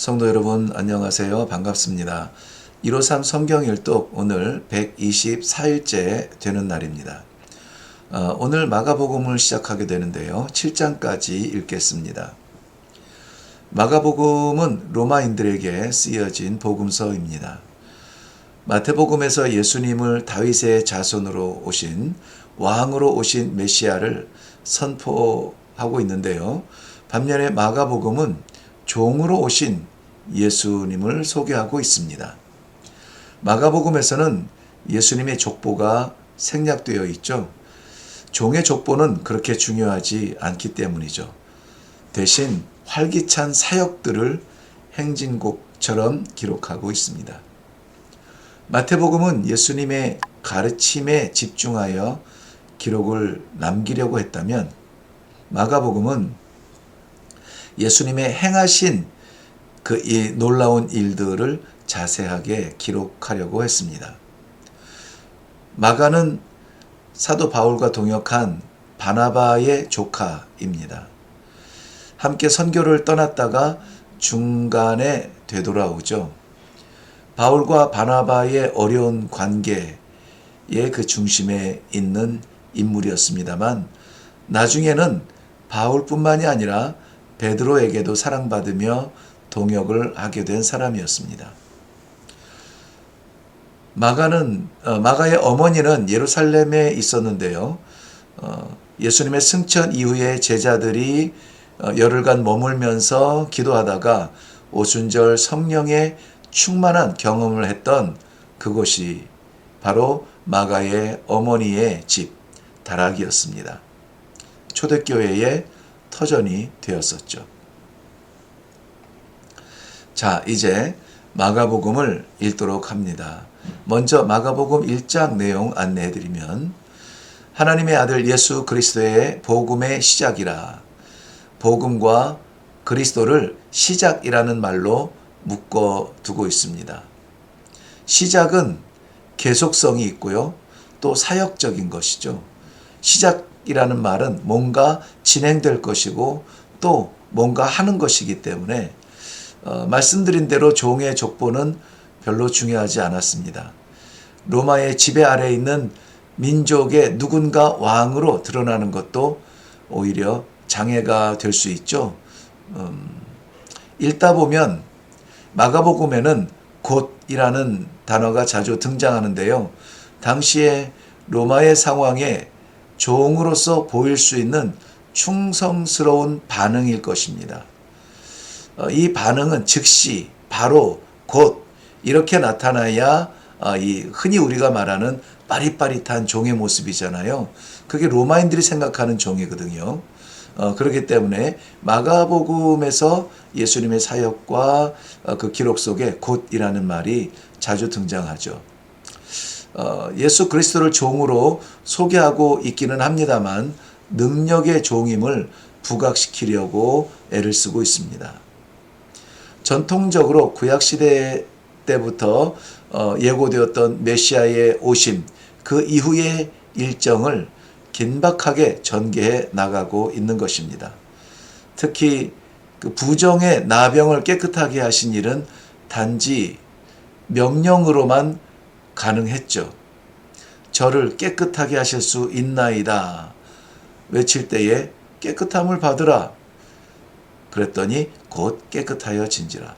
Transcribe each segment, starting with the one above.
성도 여러분 안녕하세요. 반갑습니다. 153 성경 일독 오늘 124일째 되는 날입니다. 어, 오늘 마가복음을 시작하게 되는데요. 7장까지 읽겠습니다. 마가복음은 로마인들에게 쓰여진 복음서입니다. 마태복음에서 예수님을 다윗의 자손으로 오신 왕으로 오신 메시아를 선포하고 있는데요. 반면에 마가복음은 종으로 오신 예수님을 소개하고 있습니다. 마가복음에서는 예수님의 족보가 생략되어 있죠. 종의 족보는 그렇게 중요하지 않기 때문이죠. 대신 활기찬 사역들을 행진곡처럼 기록하고 있습니다. 마태복음은 예수님의 가르침에 집중하여 기록을 남기려고 했다면 마가복음은 예수님의 행하신 그 이 놀라운 일들을 자세하게 기록하려고 했습니다. 마가는 사도 바울과 동역한 바나바의 조카입니다. 함께 선교를 떠났다가 중간에 되돌아오죠. 바울과 바나바의 어려운 관계의 그 중심에 있는 인물이었습니다만 나중에는 바울뿐만이 아니라 베드로에게도 사랑받으며 동역을 하게 된 사람이었습니다. 마가는 어, 마가의 어머니는 예루살렘에 있었는데요. 어, 예수님의 승천 이후에 제자들이 어, 열흘간 머물면서 기도하다가 오순절 성령의 충만한 경험을 했던 그곳이 바로 마가의 어머니의 집 다락이었습니다. 초대교회의 터전이 되었었죠. 자, 이제 마가복음을 읽도록 합니다. 먼저 마가복음 1장 내용 안내해 드리면 하나님의 아들 예수 그리스도의 복음의 시작이라 복음과 그리스도를 시작이라는 말로 묶어 두고 있습니다. 시작은 계속성이 있고요. 또 사역적인 것이죠. 시작 이라는 말은 뭔가 진행될 것이고 또 뭔가 하는 것이기 때문에 어, 말씀드린 대로 종의 족보는 별로 중요하지 않았습니다. 로마의 지배 아래에 있는 민족의 누군가 왕으로 드러나는 것도 오히려 장애가 될 수 있죠. 음, 읽다 보면 마가복음에는 곧이라는 단어가 자주 등장하는데요. 당시에 로마의 상황에 종으로서 보일 수 있는 충성스러운 반응일 것입니다. 어, 이 반응은 즉시, 바로, 곧 이렇게 나타나야 어, 이 흔히 우리가 말하는 빠릿빠릿한 종의 모습이잖아요. 그게 로마인들이 생각하는 종이거든요. 어, 그렇기 때문에 마가복음에서 예수님의 사역과 어, 그 기록 속에 곧이라는 말이 자주 등장하죠. 어, 예수 그리스도를 종으로 소개하고 있기는 합니다만 능력의 종임을 부각시키려고 애를 쓰고 있습니다. 전통적으로 구약 시대 때부터 어, 예고되었던 메시아의 오심 그 이후의 일정을 긴박하게 전개해 나가고 있는 것입니다. 특히 그 부정의 나병을 깨끗하게 하신 일은 단지 명령으로만 가능했죠. 저를 깨끗하게 하실 수 있나이다. 외칠 때에 깨끗함을 받으라. 그랬더니 곧 깨끗하여 진지라.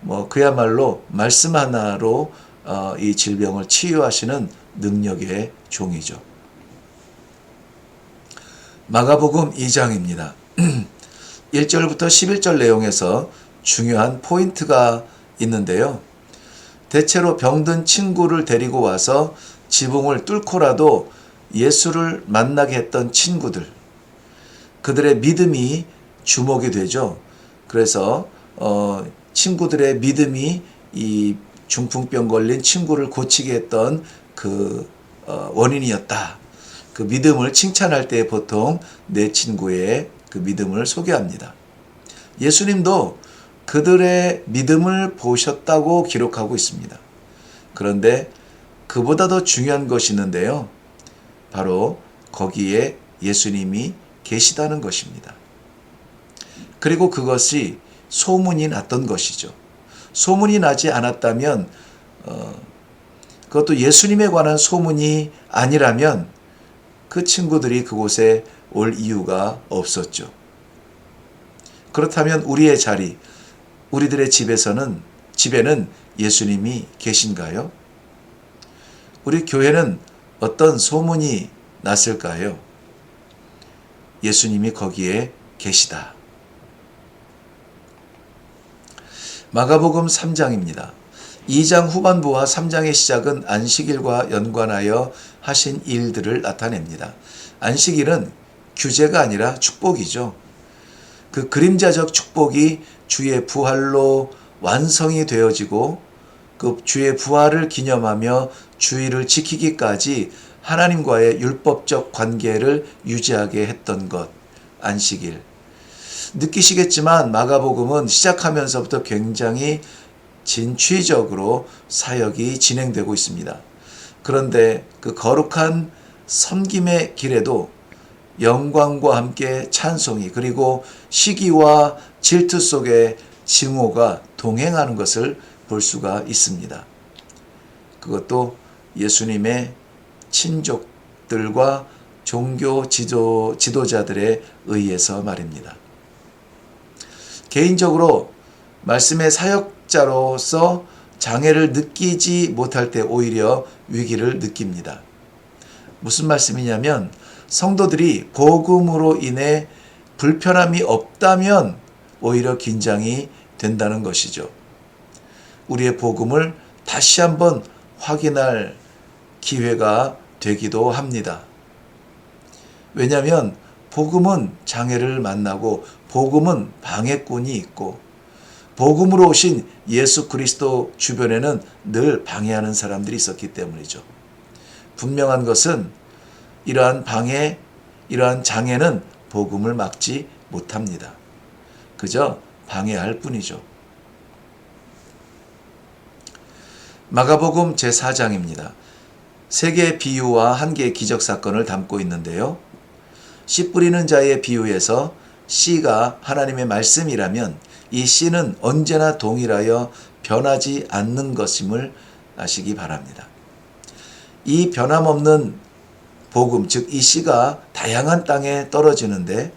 뭐 그야말로 말씀 하나로 어, 이 질병을 치유하시는 능력의 종이죠. 마가복음 2장입니다. 1절부터 11절 내용에서 중요한 포인트가 있는데요. 대체로 병든 친구를 데리고 와서 지붕을 뚫고라도 예수를 만나게 했던 친구들. 그들의 믿음이 주목이 되죠. 그래서 어, 친구들의 믿음이 이 중풍병 걸린 친구를 고치게 했던 그 어, 원인이었다. 그 믿음을 칭찬할 때 보통 내 친구의 그 믿음을 소개합니다. 예수님도 그들의 믿음을 보셨다고 기록하고 있습니다. 그런데 그보다 더 중요한 것이 있는데요. 바로 거기에 예수님이 계시다는 것입니다. 그리고 그것이 소문이 났던 것이죠. 소문이 나지 않았다면 어, 그것도 예수님에 관한 소문이 아니라면 그 친구들이 그곳에 올 이유가 없었죠. 그렇다면 우리의 자리, 우리들의 집에서는 집에는 예수님이 계신가요? 우리 교회는 어떤 소문이 났을까요? 예수님이 거기에 계시다. 마가복음 3장입니다. 2장 후반부와 3장의 시작은 안식일과 연관하여 하신 일들을 나타냅니다. 안식일은 규제가 아니라 축복이죠. 그 그림자적 축복이 주의 부활로 완성이 되어지고 그 주의 부활을 기념하며 주의를 지키기까지 하나님과의 율법적 관계를 유지하게 했던 것, 안식일. 느끼시겠지만 마가복음은 시작하면서부터 굉장히 진취적으로 사역이 진행되고 있습니다. 그런데 그 거룩한 섬김의 길에도 영광과 함께 찬송이 그리고 시기와 질투 속에 증오가 동행하는 것을 볼 수가 있습니다. 그것도 예수님의 친족들과 종교 지도, 지도자들에 의해서 말입니다. 개인적으로 말씀의 사역자로서 장애를 느끼지 못할 때 오히려 위기를 느낍니다. 무슨 말씀이냐면 성도들이 복음으로 인해 불편함이 없다면 오히려 긴장이 된다는 것이죠. 우리의 복음을 다시 한번 확인할 기회가 되기도 합니다. 왜냐하면 복음은 장애를 만나고 복음은 방해꾼이 있고 복음으로 오신 예수 그리스도 주변에는 늘 방해하는 사람들이 있었기 때문이죠. 분명한 것은 이러한 방해, 이러한 장애는 복음을 막지 못합니다. 그저 방해할 뿐이죠. 마가복음 제4장입니다. 세 개의 비유와 한 개의 기적 사건을 담고 있는데요. 씨 뿌리는 자의 비유에서 씨가 하나님의 말씀이라면 이 씨는 언제나 동일하여 변하지 않는 것임을 아시기 바랍니다. 이 변함없는 복음, 즉 이 씨가 다양한 땅에 떨어지는데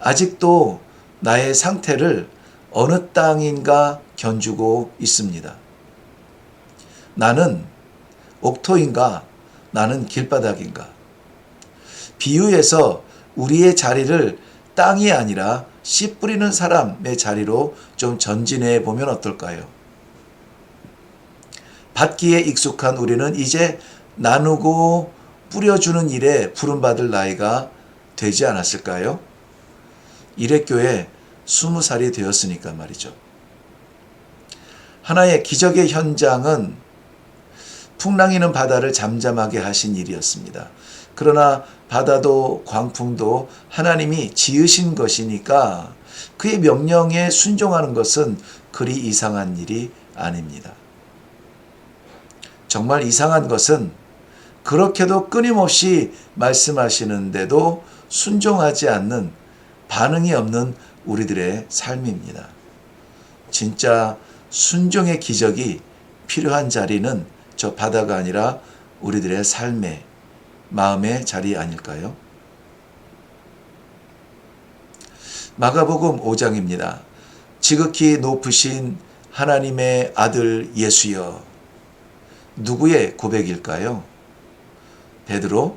아직도 나의 상태를 어느 땅인가 견주고 있습니다. 나는 옥토인가? 나는 길바닥인가? 비유에서 우리의 자리를 땅이 아니라 씨 뿌리는 사람의 자리로 좀 전진해 보면 어떨까요? 받기에 익숙한 우리는 이제 나누고 뿌려주는 일에 부름받을 나이가 되지 않았을까요? 일회교회 스무 살이 되었으니까 말이죠. 하나의 기적의 현장은 풍랑이는 바다를 잠잠하게 하신 일이었습니다. 그러나 바다도 광풍도 하나님이 지으신 것이니까 그의 명령에 순종하는 것은 그리 이상한 일이 아닙니다. 정말 이상한 것은 그렇게도 끊임없이 말씀하시는데도 순종하지 않는 반응이 없는 우리들의 삶입니다. 진짜 순종의 기적이 필요한 자리는 저 바다가 아니라 우리들의 삶의 마음의 자리 아닐까요? 마가복음 5장입니다. 지극히 높으신 하나님의 아들 예수여. 누구의 고백일까요? 베드로?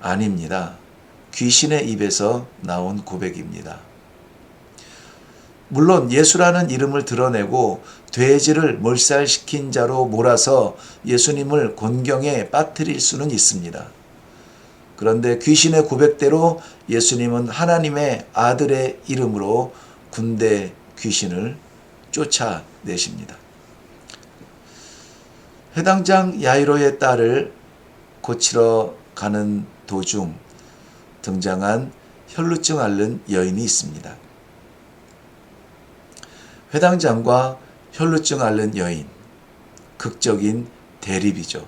아닙니다. 귀신의 입에서 나온 고백입니다. 물론 예수라는 이름을 드러내고 돼지를 몰살시킨 자로 몰아서 예수님을 곤경에 빠뜨릴 수는 있습니다. 그런데 귀신의 고백대로 예수님은 하나님의 아들의 이름으로 군대 귀신을 쫓아내십니다. 해당장 야이로의 딸을 고치러 가는 도중 등장한 혈루증 앓는 여인이 있습니다. 회당장과 혈루증 앓는 여인, 극적인 대립이죠.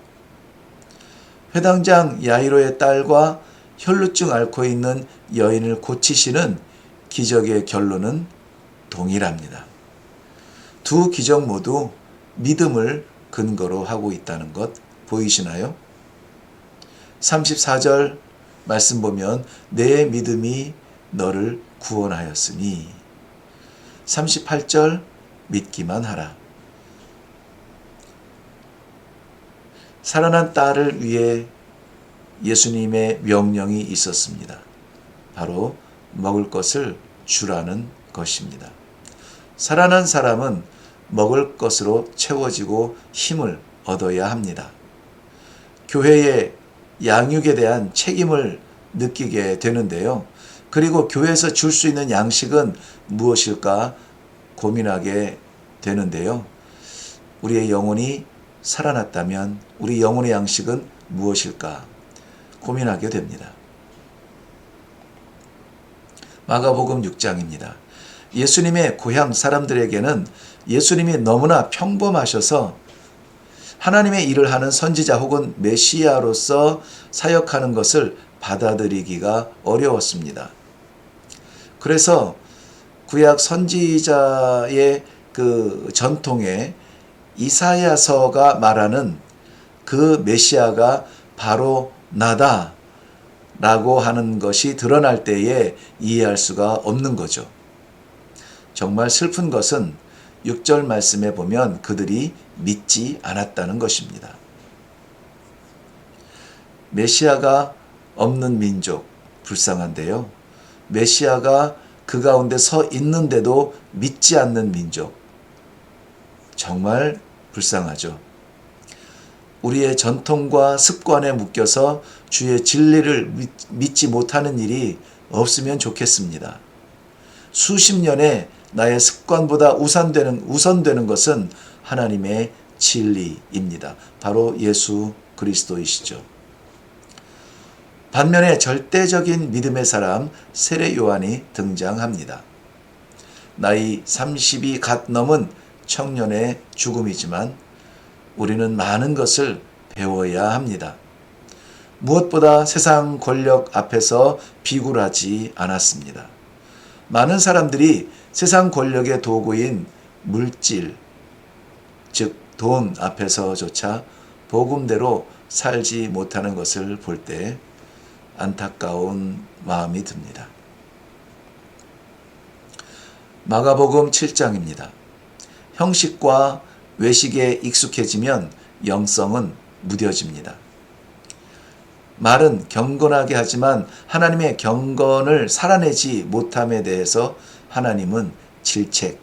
회당장 야이로의 딸과 혈루증 앓고 있는 여인을 고치시는 기적의 결론은 동일합니다. 두 기적 모두 믿음을 근거로 하고 있다는 것 보이시나요? 34절 말씀 보면 내 믿음이 너를 구원하였으니 38절 믿기만 하라. 살아난 딸을 위해 예수님의 명령이 있었습니다. 바로 먹을 것을 주라는 것입니다. 살아난 사람은 먹을 것으로 채워지고 힘을 얻어야 합니다. 교회의 양육에 대한 책임을 느끼게 되는데요. 그리고 교회에서 줄 수 있는 양식은 무엇일까 고민하게 되는데요. 우리의 영혼이 살아났다면 우리 영혼의 양식은 무엇일까 고민하게 됩니다. 마가복음 6장입니다. 예수님의 고향 사람들에게는 예수님이 너무나 평범하셔서 하나님의 일을 하는 선지자 혹은 메시아로서 사역하는 것을 받아들이기가 어려웠습니다. 그래서 구약 선지자의 그 전통에 이사야서가 말하는 그 메시아가 바로 나다 라고 하는 것이 드러날 때에 이해할 수가 없는 거죠. 정말 슬픈 것은 6절 말씀에 보면 그들이 믿지 않았다는 것입니다. 메시아가 없는 민족, 불쌍한데요. 메시아가 그 가운데 서 있는데도 믿지 않는 민족, 정말 불쌍하죠. 우리의 전통과 습관에 묶여서 주의 진리를 믿지 못하는 일이 없으면 좋겠습니다. 수십 년의 나의 습관보다 우선되는, 우선되는 것은 하나님의 진리입니다. 바로 예수 그리스도이시죠. 반면에 절대적인 믿음의 사람 세례 요한이 등장합니다. 나이 30이 갓 넘은 청년의 죽음이지만 우리는 많은 것을 배워야 합니다. 무엇보다 세상 권력 앞에서 비굴하지 않았습니다. 많은 사람들이 세상 권력의 도구인 물질, 즉 돈 앞에서조차 복음대로 살지 못하는 것을 볼 때 안타까운 마음이 듭니다. 마가복음 7장입니다. 형식과 외식에 익숙해지면 영성은 무뎌집니다. 말은 경건하게 하지만 하나님의 경건을 살아내지 못함에 대해서 하나님은 질책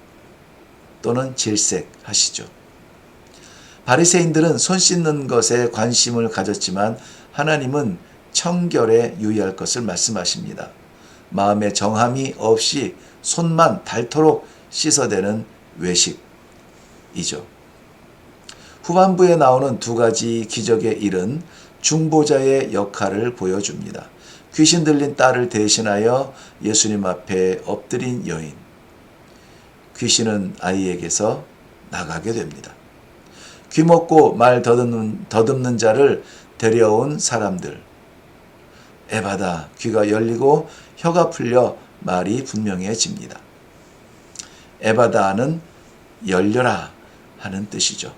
또는 질색 하시죠. 바리새인들은 손 씻는 것에 관심을 가졌지만 하나님은 청결에 유의할 것을 말씀하십니다. 마음에 정함이 없이 손만 닳도록 씻어대는 외식이죠. 후반부에 나오는 두 가지 기적의 일은 중보자의 역할을 보여줍니다. 귀신 들린 딸을 대신하여 예수님 앞에 엎드린 여인. 귀신은 아이에게서 나가게 됩니다. 귀 먹고 말 더듬는, 더듬는 자를 데려온 사람들. 에바다 귀가 열리고 혀가 풀려 말이 분명해집니다. 에바다는 열려라 하는 뜻이죠.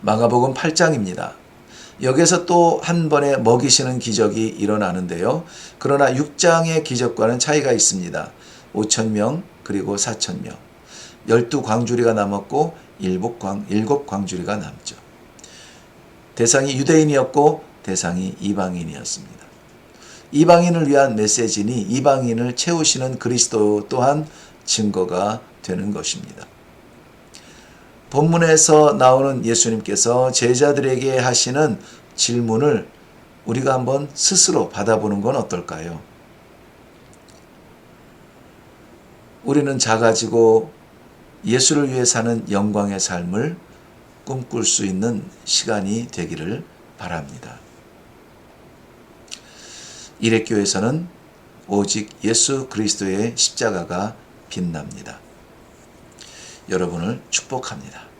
마가복음 8장입니다. 여기서 또 한 번의 먹이시는 기적이 일어나는데요. 그러나 6장의 기적과는 차이가 있습니다. 5천 명 그리고 4천 명. 12광주리가 남았고 7광, 7광주리가 남죠. 대상이 유대인이었고 대상이 이방인이었습니다. 이방인을 위한 메시지니 이방인을 채우시는 그리스도 또한 증거가 되는 것입니다. 본문에서 나오는 예수님께서 제자들에게 하시는 질문을 우리가 한번 스스로 받아보는 건 어떨까요? 우리는 작아지고 예수를 위해 사는 영광의 삶을 꿈꿀 수 있는 시간이 되기를 바랍니다. 이래교에서는 오직 예수 그리스도의 십자가가 빛납니다. 여러분을 축복합니다.